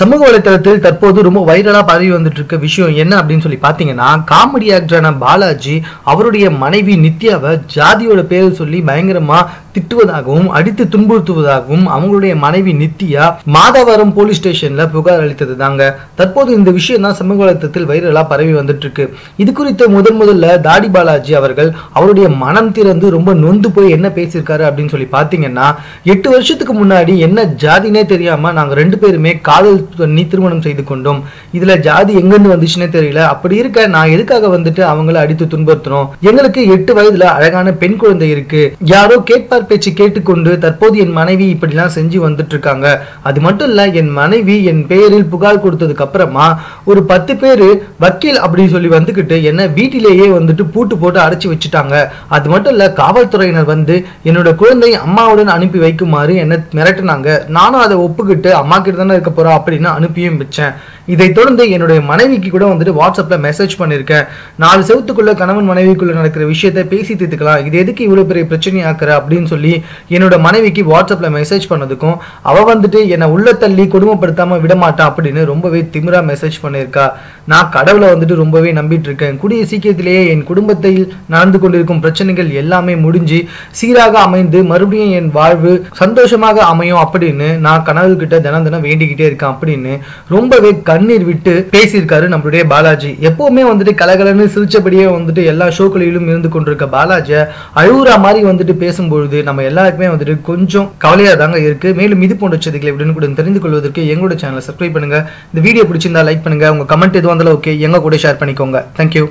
சமூக வலைத்தளத்தில் தற்போது ரொம்ப வைரலாக பரவி வந்துட்டு இருக்க விஷயம் என்ன அப்படின்னு சொல்லி பார்த்தீங்கன்னா காமெடி ஆக்டரான பாலாஜி அவருடைய மனைவி நித்யாவை ஜாதியோட பேரை சொல்லி பயங்கரமா திட்டுவதாகவும் அடித்து துன்புறுத்துவதாகவும் அவங்களுடைய மனைவி நித்யா மாதவரம் போலீஸ் ஸ்டேஷன்ல புகார் அளித்தது தாங்க தற்போது இந்த விஷயம் தான் சமூக வலைத்தளத்தில் வைரலா பரவி வந்துட்டு இருக்கு இது குறித்து முதன் முதல்ல தாடி பாலாஜி அவர்கள் அவருடைய மனம் திறந்து ரொம்ப நொந்து போய் என்ன பேசியிருக்காரு அப்படின்னு சொல்லி பாத்தீங்கன்னா எட்டு வருஷத்துக்கு முன்னாடி என்ன ஜாதினே தெரியாம நாங்க ரெண்டு பேருமே காதல் பண்ணி திருமணம் செய்து கொண்டோம். இதுல ஜாதி எங்கிருந்து வந்துச்சுன்னே தெரியல. அப்படி இருக்க நான் எதுக்காக வந்துட்டு அவங்கள அடித்து துன்புறுத்தணும் எங்களுக்கு எட்டு வயதுல அழகான பெண் குழந்தை இருக்கு. யாரோ கேட்பார் பேச்சு கேட்டுக்கொண்டு தற்போது என் மனைவி இப்படிலாம் செஞ்சு வந்துட்டு இருக்காங்க அது மட்டும் இல்ல என் மனைவி என் பெயரில் புகார் கொடுத்ததுக்கு அப்புறமா ஒரு பத்து பேரு வக்கீல் அப்படின்னு சொல்லி வந்துகிட்டு என்ன வீட்டிலேயே வந்துட்டு பூட்டு போட்டு அடைச்சி வச்சுட்டாங்க. அது மட்டும் இல்ல காவல்துறையினர் வந்து என்னோட குழந்தை அம்மாவுடன் அனுப்பி வைக்குமாறு என்ன மிரட்டினாங்க. நானும் அதை ஒப்புக்கிட்டு அம்மா கிட்ட தானே இருக்க போறோம்? அப்படின்னு அனுப்பியும் வச்சேன். இதை தொடர்ந்து என்னுடைய மனைவிக்கு கூட வந்துட்டு வாட்ஸ்அப்ல மெசேஜ் பண்ணியிருக்கேன் நாலு செவத்துக்குள்ள கணவன் மனைவிக்குள்ள நடக்கிற விஷயத்தை பேசி தீர்த்துக்கலாம். இது எதுக்கு இவ்வளவு பெரிய பிரச்சனையாக்குற அப்படின்னு சொல்லி என்னோட மனைவிக்கு வாட்ஸ்அப்ல மெசேஜ் பண்ணதுக்கும் அவ வந்துட்டு என்னை உள்ள தள்ளி கொடுமைப்படுத்தாம விட மாட்டா அப்படின்னு ரொம்பவே திமிரா மெசேஜ் பண்ணியிருக்கா நான் கடவுளை வந்துட்டு ரொம்பவே நம்பிட்டு இருக்கேன் கூடிய சீக்கிரத்திலேயே என் குடும்பத்தில் நடந்து கொண்டிருக்கும் பிரச்சனைகள் எல்லாமே முடிஞ்சு சீராக அமைந்து மறுபடியும் என் வாழ்வு சந்தோஷமாக அமையும் அப்படின்னு நான் கடவுள்கிட்ட தினம் தினம் வேண்டிக்கிட்டே இருக்கேன் அப்படின்னு ரொம்பவே கண்ணீர் விட்டு பேசியிருக்காரு நம்மளுடைய பாலாஜி. எப்பவுமே வந்துட்டு கலகலன்னு சிரிச்சபடியே வந்துட்டு எல்லா ஷோக்களிலும் இருந்து கொண்டிருக்க பாலாஜி அழுகுற மாதிரி வந்துட்டு பேசும்பொழுது நம்ம எல்லாருக்குமே வந்துட்டு கொஞ்சம் கவலையா தாங்க இருக்கு. மேலும் இது போன்ற செய்திகளை கூட தெரிந்து கொள்வதற்கு எங்களோட சேனலை சப்ஸ்கிரைப் பண்ணுங்க. இந்த வீடியோ பிடிச்சிருந்தா லைக் பண்ணுங்க. உங்க கமெண்ட் எதுவும் வந்தாலும் ஓகே எங்க கூட ஷேர் பண்ணிக்கோங்க. தேங்க்யூ